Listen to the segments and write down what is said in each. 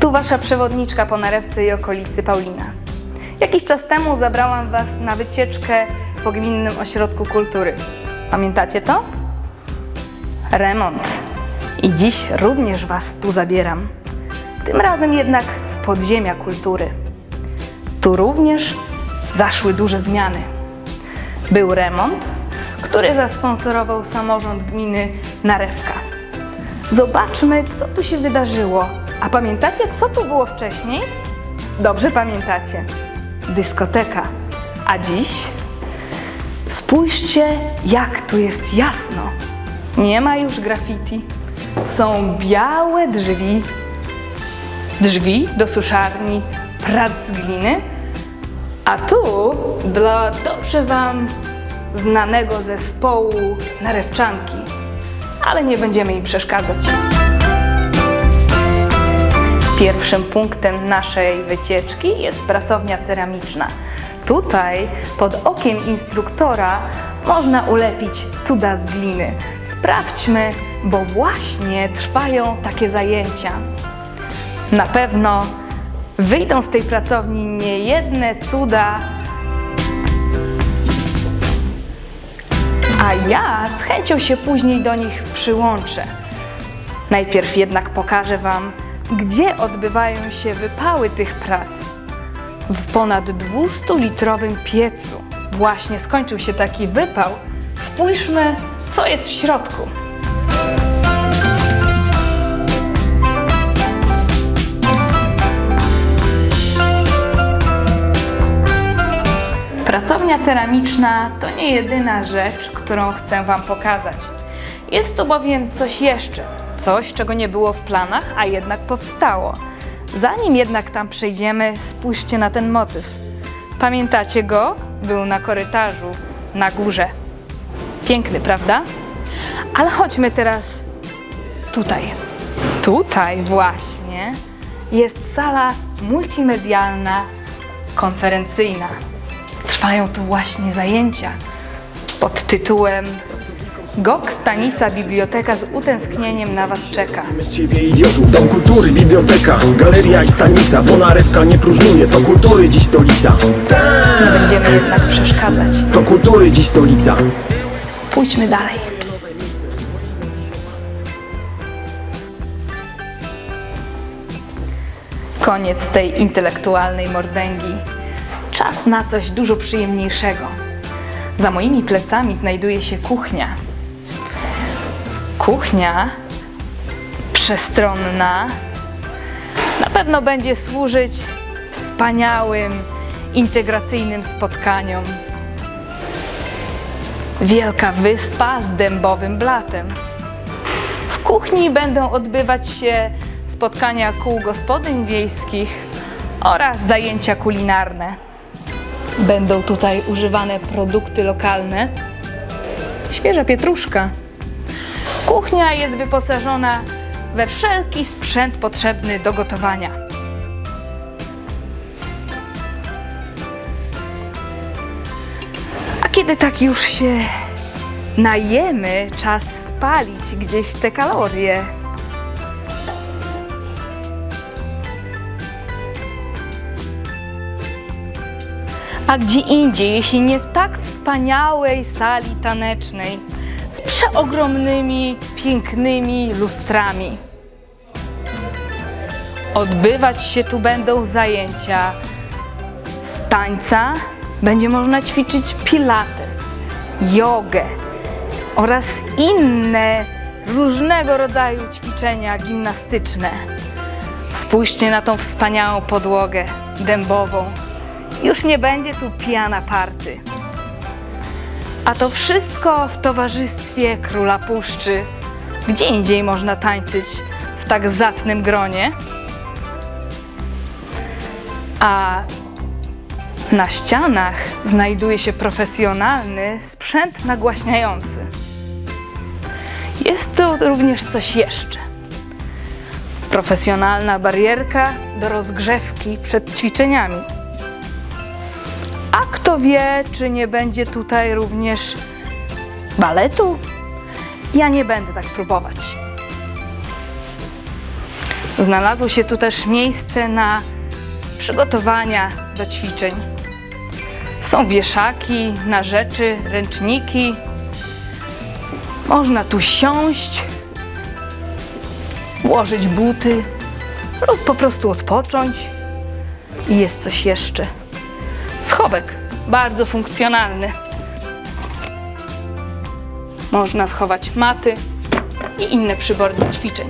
Tu wasza przewodniczka po Narewce i okolicy Paulina. Jakiś czas temu zabrałam was na wycieczkę po Gminnym Ośrodku Kultury. Pamiętacie to? Remont. I dziś również was tu zabieram. Tym razem jednak w podziemia kultury. Tu również zaszły duże zmiany. Był remont, który zasponsorował samorząd gminy Narewka. Zobaczmy, co tu się wydarzyło. A pamiętacie, co tu było wcześniej? Dobrze pamiętacie. Dyskoteka. A dziś? Spójrzcie, jak tu jest jasno. Nie ma już graffiti. Są białe drzwi. Drzwi do suszarni, prac z gliny. A tu dla dobrze Wam znanego zespołu narewczanki. Ale nie będziemy im przeszkadzać. Pierwszym punktem naszej wycieczki jest pracownia ceramiczna. Tutaj pod okiem instruktora można ulepić cuda z gliny. Sprawdźmy, bo właśnie trwają takie zajęcia. Na pewno wyjdą z tej pracowni niejedne cuda, a ja z chęcią się później do nich przyłączę. Najpierw jednak pokażę Wam, gdzie odbywają się wypały tych prac. W ponad 200-litrowym piecu właśnie skończył się taki wypał. Spójrzmy, co jest w środku. Pracownia ceramiczna to nie jedyna rzecz, którą chcę Wam pokazać. Jest tu bowiem coś jeszcze, coś, czego nie było w planach, a jednak powstało. Zanim jednak tam przejdziemy, spójrzcie na ten motyw. Pamiętacie go? Był na korytarzu, na górze. Piękny, prawda? Ale chodźmy teraz tutaj. Tutaj właśnie jest sala multimedialna, konferencyjna. Trwają tu właśnie zajęcia pod tytułem GOK Stanica Biblioteka z utęsknieniem na Was czeka. Z ciebie idiotów, dom kultury, biblioteka Galeria i stanica, bo narewka nie próżnuje To kultury dziś stolica Nie będziemy jednak przeszkadzać. To kultury dziś stolica Pójdźmy dalej. Koniec tej intelektualnej mordęgi. Czas na coś dużo przyjemniejszego. Za moimi plecami znajduje się kuchnia. Kuchnia przestronna na pewno będzie służyć wspaniałym, integracyjnym spotkaniom. Wielka wyspa z dębowym blatem. W kuchni będą odbywać się spotkania kół gospodyń wiejskich oraz zajęcia kulinarne. Będą tutaj używane produkty lokalne. Świeża pietruszka. Kuchnia jest wyposażona we wszelki sprzęt potrzebny do gotowania. A kiedy tak już się najemy, czas spalić gdzieś te kalorie. A gdzie indziej, jeśli nie w tak wspaniałej sali tanecznej przeogromnymi, pięknymi lustrami. Odbywać się tu będą zajęcia z tańca, będzie można ćwiczyć pilates, jogę oraz inne różnego rodzaju ćwiczenia gimnastyczne. Spójrzcie na tą wspaniałą podłogę dębową. Już nie będzie tu pijana party. A to wszystko w towarzystwie króla puszczy. Gdzie indziej można tańczyć w tak zacnym gronie? A na ścianach znajduje się profesjonalny sprzęt nagłaśniający. Jest tu również coś jeszcze. Profesjonalna barierka do rozgrzewki przed ćwiczeniami. A kto wie, czy nie będzie tutaj również baletu? Ja nie będę tak próbować. Znalazło się tu też miejsce na przygotowania do ćwiczeń. Są wieszaki na rzeczy, ręczniki. Można tu siąść, włożyć buty lub po prostu odpocząć. I jest coś jeszcze. Schowek, bardzo funkcjonalny. Można schować maty i inne przybory do ćwiczeń.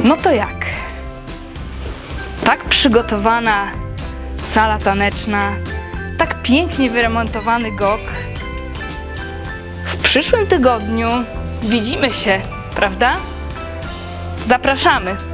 No to jak? Tak przygotowana sala taneczna, tak pięknie wyremontowany gok. W przyszłym tygodniu widzimy się, prawda? Zapraszamy!